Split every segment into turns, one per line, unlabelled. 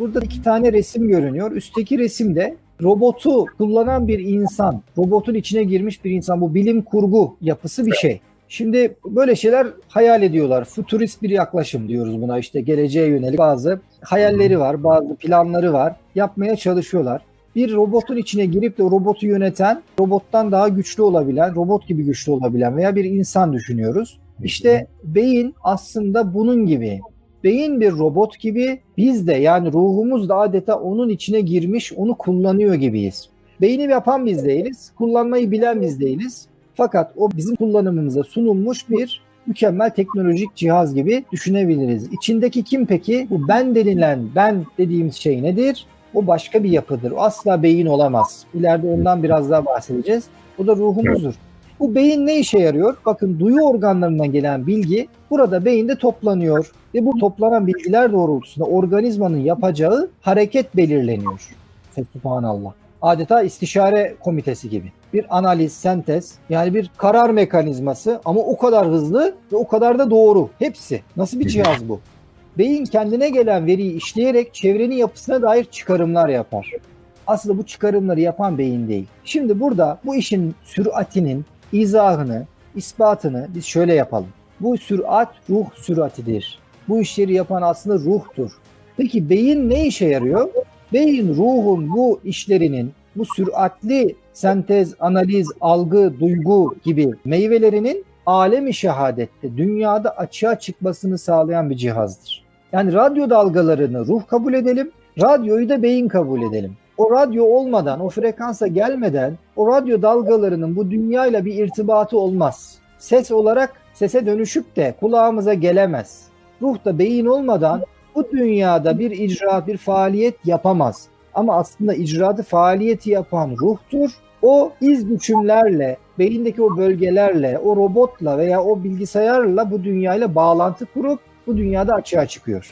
Burada iki tane resim görünüyor. Üstteki resimde robotu kullanan bir insan, robotun içine girmiş bir insan. Bu bilim kurgu yapısı bir şey. Şimdi böyle şeyler hayal ediyorlar. Futurist bir yaklaşım diyoruz buna. İşte geleceğe yönelik bazı hayalleri var, bazı planları var. Yapmaya çalışıyorlar. Bir robotun içine girip de robotu yöneten, robottan daha güçlü olabilen, robot gibi güçlü olabilen veya bir insan düşünüyoruz. İşte beyin aslında bunun gibi. Beyin bir robot gibi biz de yani ruhumuz da adeta onun içine girmiş onu kullanıyor gibiyiz. Beyni yapan biz değiliz, kullanmayı bilen biz değiliz. Fakat o bizim kullanımımıza sunulmuş bir mükemmel teknolojik cihaz gibi düşünebiliriz. İçindeki kim peki? Bu ben denilen ben dediğimiz şey nedir? O başka bir yapıdır. O asla beyin olamaz. İleride ondan biraz daha bahsedeceğiz. O da ruhumuzdur. Bu beyin ne işe yarıyor? Bakın duyu organlarından gelen bilgi burada beyinde toplanıyor ve bu toplanan bilgiler doğrultusunda organizmanın yapacağı hareket belirleniyor. Subhanallah. Adeta istişare komitesi gibi. Bir analiz, sentez yani bir karar mekanizması ama o kadar hızlı ve o kadar da doğru. Hepsi. Nasıl bir cihaz bu? Beyin kendine gelen veriyi işleyerek çevrenin yapısına dair çıkarımlar yapar. Aslında bu çıkarımları yapan beyin değil. Şimdi burada bu işin süratinin izahını, ispatını biz şöyle yapalım. Bu sürat ruh süratidir. Bu işleri yapan aslında ruhtur. Peki beyin ne işe yarıyor? Beyin ruhun bu işlerinin, bu süratli sentez, analiz, algı, duygu gibi meyvelerinin alemi şehadette, dünyada açığa çıkmasını sağlayan bir cihazdır. Yani radyo dalgalarını ruh kabul edelim, radyoyu da beyin kabul edelim. O radyo olmadan, o frekansa gelmeden o radyo dalgalarının bu dünyayla bir irtibatı olmaz. Ses olarak sese dönüşüp de kulağımıza gelemez. Ruh da beyin olmadan bu dünyada bir icraat, bir faaliyet yapamaz. Ama aslında icraatı, faaliyeti yapan ruhtur. O iz güçümlerle, beyindeki o bölgelerle, o robotla veya o bilgisayarla bu dünyayla bağlantı kurup bu dünyada açığa çıkıyor.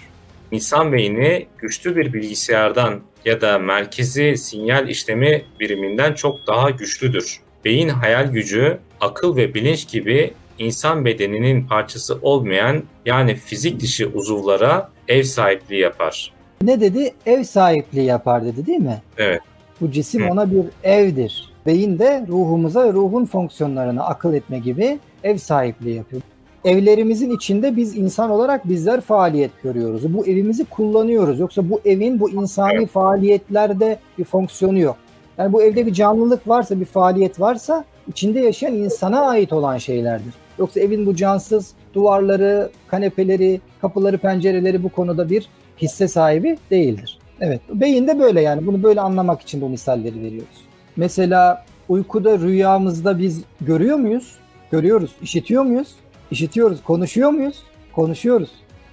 İnsan beyni güçlü bir bilgisayardan ya da merkezi sinyal işlemi biriminden çok daha güçlüdür. Beyin hayal gücü, akıl ve bilinç gibi insan bedeninin parçası olmayan yani fizik dışı uzuvlara ev sahipliği yapar.
Ne dedi? Ev sahipliği yapar dedi değil mi?
Evet.
Bu cisim
Hı.
ona bir evdir. Beyin de ruhumuza ve ruhun fonksiyonlarına akıl etme gibi ev sahipliği yapıyor. Evlerimizin içinde biz insan olarak bizler faaliyet görüyoruz. Bu evimizi kullanıyoruz. Yoksa bu evin bu insani faaliyetlerde bir fonksiyonu yok. Yani bu evde bir canlılık varsa, bir faaliyet varsa içinde yaşayan insana ait olan şeylerdir. Yoksa evin bu cansız duvarları, kanepeleri, kapıları, pencereleri bu konuda bir hisse sahibi değildir. Evet. Beyin de böyle yani. Bunu böyle anlamak için bu misalleri veriyoruz. Mesela uykuda rüyamızda biz görüyor muyuz? Görüyoruz. İşitiyor muyuz? İşitiyoruz. Konuşuyor muyuz? Konuşuyoruz.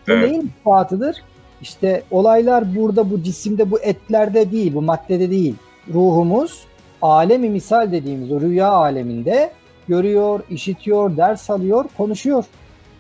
Bu
Evet.
neyin ispatıdır? İşte olaylar burada bu cisimde bu etlerde değil, bu maddede değil. Ruhumuz alemi misal dediğimiz o rüya aleminde görüyor, işitiyor, ders alıyor, konuşuyor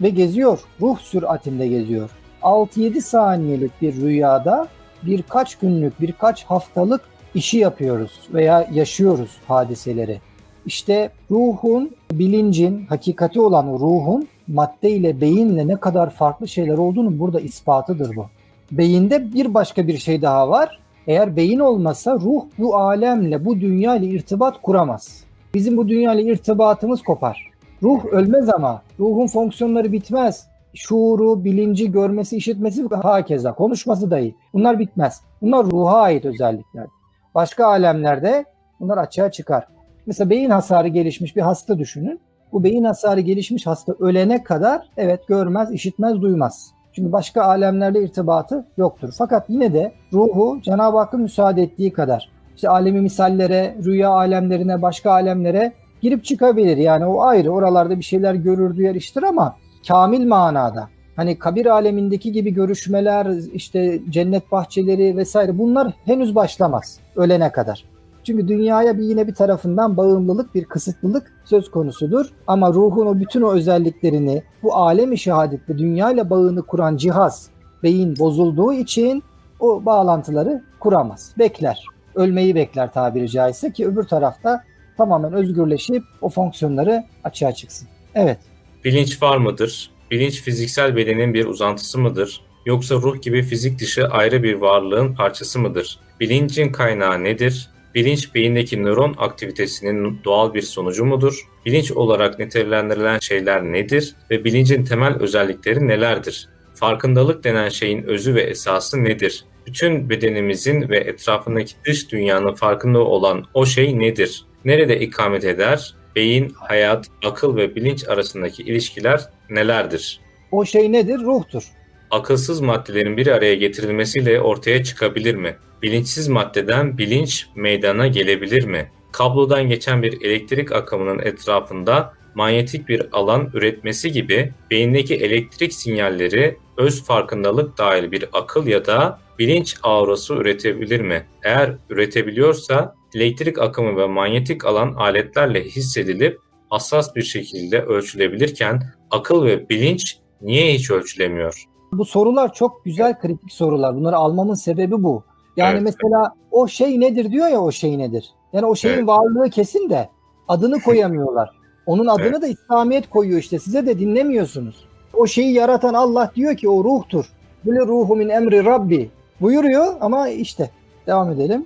ve geziyor. Ruh süratinde geziyor. 6-7 saniyelik bir rüyada birkaç günlük, birkaç haftalık işi yapıyoruz veya yaşıyoruz hadiseleri. İşte ruhun, bilincin, hakikati olan ruhun madde ile beyinle ne kadar farklı şeyler olduğunu burada ispatıdır bu. Beyinde bir başka bir şey daha var. Eğer beyin olmasa ruh bu alemle, bu dünya ile irtibat kuramaz. Bizim bu dünya ile irtibatımız kopar. Ruh ölmez ama ruhun fonksiyonları bitmez. Şuuru, bilinci, görmesi, işitmesi hakeza, konuşması dahi. Bunlar bitmez. Bunlar ruha ait özellikler. Başka alemlerde bunlar açığa çıkar. Mesela beyin hasarı gelişmiş bir hasta düşünün. Bu beyin hasarı gelişmiş hasta ölene kadar evet görmez, işitmez, duymaz. Çünkü başka alemlerle irtibatı yoktur. Fakat yine de ruhu Cenab-ı Hakk'ın müsaade ettiği kadar işte alemi misallere, rüya alemlerine, başka alemlere girip çıkabilir. Yani o ayrı. Oralarda bir şeyler görür, duyar, işitir ama kamil manada. Hani kabir alemindeki gibi görüşmeler, işte cennet bahçeleri vesaire bunlar henüz başlamaz ölene kadar. Çünkü dünyaya bir yine bir tarafından bağımlılık, bir kısıtlılık söz konusudur. Ama ruhun o bütün o özelliklerini bu alemi şehadetle dünyayla bağını kuran cihaz, beyin bozulduğu için o bağlantıları kuramaz. Bekler. Ölmeyi bekler tabiri caizse ki öbür tarafta tamamen özgürleşip o fonksiyonları açığa çıksın. Evet.
Bilinç var mıdır? Bilinç fiziksel bedenin bir uzantısı mıdır? Yoksa ruh gibi fizik dışı ayrı bir varlığın parçası mıdır? Bilincin kaynağı nedir? Bilinç beyindeki nöron aktivitesinin doğal bir sonucu mudur? Bilinç olarak nitelendirilen şeyler nedir ve bilincin temel özellikleri nelerdir? Farkındalık denen şeyin özü ve esası nedir? Bütün bedenimizin ve etrafındaki dış dünyanın farkında olan o şey nedir? Nerede ikamet eder? Beyin, hayat, akıl ve bilinç arasındaki ilişkiler nelerdir?
O şey nedir? Ruhtur.
Akılsız maddelerin bir araya getirilmesiyle ortaya çıkabilir mi? Bilinçsiz maddeden bilinç meydana gelebilir mi? Kablodan geçen bir elektrik akımının etrafında manyetik bir alan üretmesi gibi beyindeki elektrik sinyalleri öz farkındalık dahil bir akıl ya da bilinç aurası üretebilir mi? Eğer üretebiliyorsa elektrik akımı ve manyetik alan aletlerle hissedilip hassas bir şekilde ölçülebilirken akıl ve bilinç niye hiç ölçülemiyor?
Bu sorular çok güzel kritik sorular. Bunları almamın sebebi bu. Yani
Evet.
mesela o şey nedir diyor ya o şey nedir. Yani o şeyin
Evet.
varlığı kesin de adını koyamıyorlar. Onun adını
Evet.
da İslamiyet koyuyor işte. Size de dinlemiyorsunuz. O şeyi yaratan Allah diyor ki o ruhtur. Böyle ruhu min emri Rabbi buyuruyor ama işte devam edelim.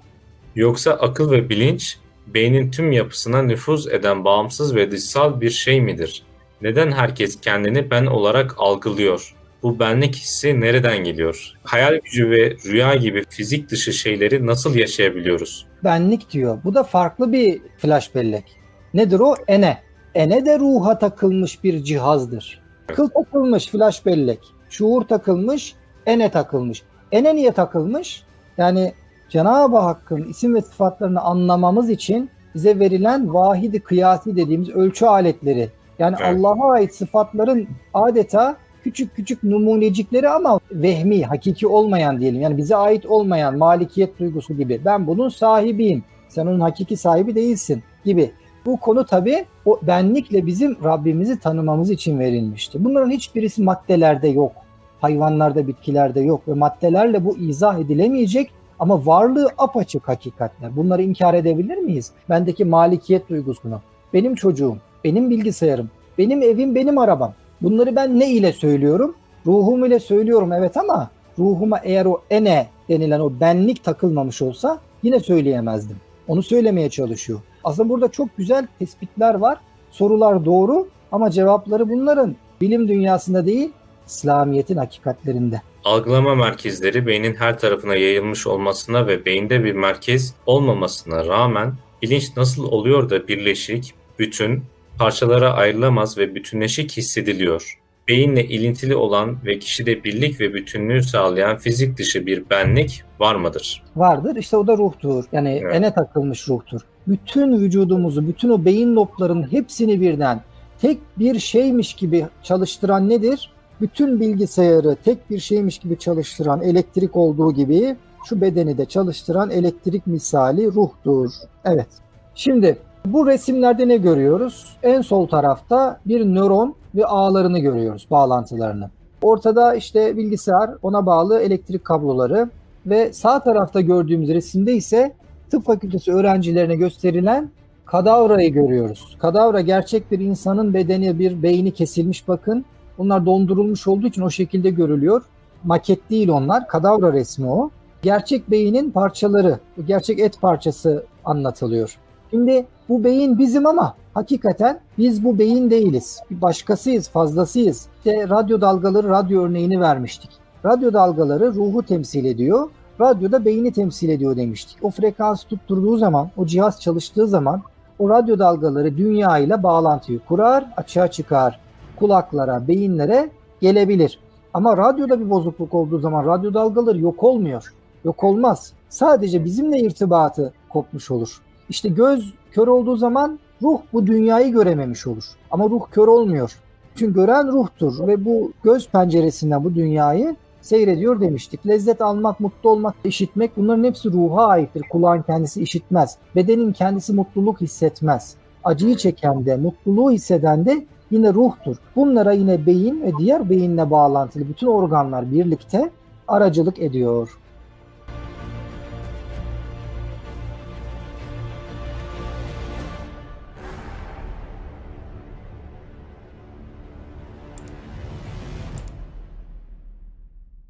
Yoksa akıl ve bilinç beynin tüm yapısına nüfuz eden bağımsız ve dışsal bir şey midir? Neden herkes kendini ben olarak algılıyor? Bu benlik hissi nereden geliyor? Hayal gücü ve rüya gibi fizik dışı şeyleri nasıl yaşayabiliyoruz?
benlik diyor. Bu da farklı bir flash bellek. Nedir o? Ene. Ene de ruha takılmış bir cihazdır. Akıl takılmış flash bellek. Şuur takılmış, ene takılmış. Ene niye takılmış? Yani Cenab-ı Hakk'ın isim ve sıfatlarını anlamamız için bize verilen vahidi kıyasi dediğimiz ölçü aletleri. Yani
Evet.
Allah'a ait sıfatların adeta küçük küçük numunecikleri ama vehmi, hakiki olmayan diyelim. Yani bize ait olmayan malikiyet duygusu gibi. Ben bunun sahibiyim. Sen onun hakiki sahibi değilsin gibi. Bu konu tabii o benlikle bizim Rabbimizi tanımamız için verilmişti. Bunların hiçbirisi maddelerde yok. Hayvanlarda, bitkilerde yok ve maddelerle bu izah edilemeyecek ama varlığı apaçık hakikatler. Bunları inkar edebilir miyiz? Bendeki malikiyet duygusunu. Benim çocuğum, benim bilgisayarım, benim evim, benim arabam. Bunları ben ne ile söylüyorum? Ruhum ile söylüyorum evet ama ruhuma eğer o ene denilen o benlik takılmamış olsa yine söyleyemezdim. Onu söylemeye çalışıyor. Aslında burada çok güzel tespitler var. Sorular doğru ama cevapları bunların bilim dünyasında değil, İslamiyet'in hakikatlerinde.
Algılama merkezleri beynin her tarafına yayılmış olmasına ve beyinde bir merkez olmamasına rağmen bilinç nasıl oluyor da birleşik, bütün, parçalara ayrılamaz ve bütünleşik hissediliyor. Beyinle ilintili olan ve kişide birlik ve bütünlüğü sağlayan fizik dışı bir benlik var mıdır?
vardır. İşte o da ruhtur. Yani
Evet.
ene takılmış ruhtur. Bütün vücudumuzu, bütün o beyin loblarının hepsini birden tek bir şeymiş gibi çalıştıran nedir? Bütün bilgisayarı tek bir şeymiş gibi çalıştıran elektrik olduğu gibi şu bedeni de çalıştıran elektrik misali ruhtur. Evet. Şimdi bu resimlerde ne görüyoruz? En sol tarafta bir nöron ve ağlarını görüyoruz, bağlantılarını. Ortada işte bilgisayar, ona bağlı elektrik kabloları, ve sağ tarafta gördüğümüz resimde ise tıp fakültesi öğrencilerine gösterilen kadavrayı görüyoruz. Kadavra gerçek bir insanın bedeni, bir beyni kesilmiş bakın. Bunlar dondurulmuş olduğu için o şekilde görülüyor. Maket değil onlar, kadavra resmi o. Gerçek beynin parçaları, gerçek et parçası anlatılıyor. Şimdi bu beyin bizim ama hakikaten biz bu beyin değiliz. Başkasıyız, fazlasıyız. İşte radyo dalgaları, radyo örneğini vermiştik. Radyo dalgaları ruhu temsil ediyor. Radyo da beyni temsil ediyor demiştik. O frekans tutturduğu zaman, o cihaz çalıştığı zaman o radyo dalgaları dünya ile bağlantıyı kurar, açığa çıkar. Kulaklara, beyinlere gelebilir. Ama radyoda bir bozukluk olduğu zaman radyo dalgaları yok olmuyor. Yok olmaz. Sadece bizimle irtibatı kopmuş olur. İşte göz kör olduğu zaman ruh bu dünyayı görememiş olur. Ama ruh kör olmuyor. Çünkü gören ruhtur ve bu göz penceresinden bu dünyayı seyrediyor demiştik. Lezzet almak, mutlu olmak, işitmek bunların hepsi ruha aittir. Kulağın kendisi işitmez. Bedenin kendisi mutluluk hissetmez. Acıyı çeken de, mutluluğu hisseden de yine ruhtur. Bunlara yine beyin ve diğer beyinle bağlantılı bütün organlar birlikte aracılık ediyor.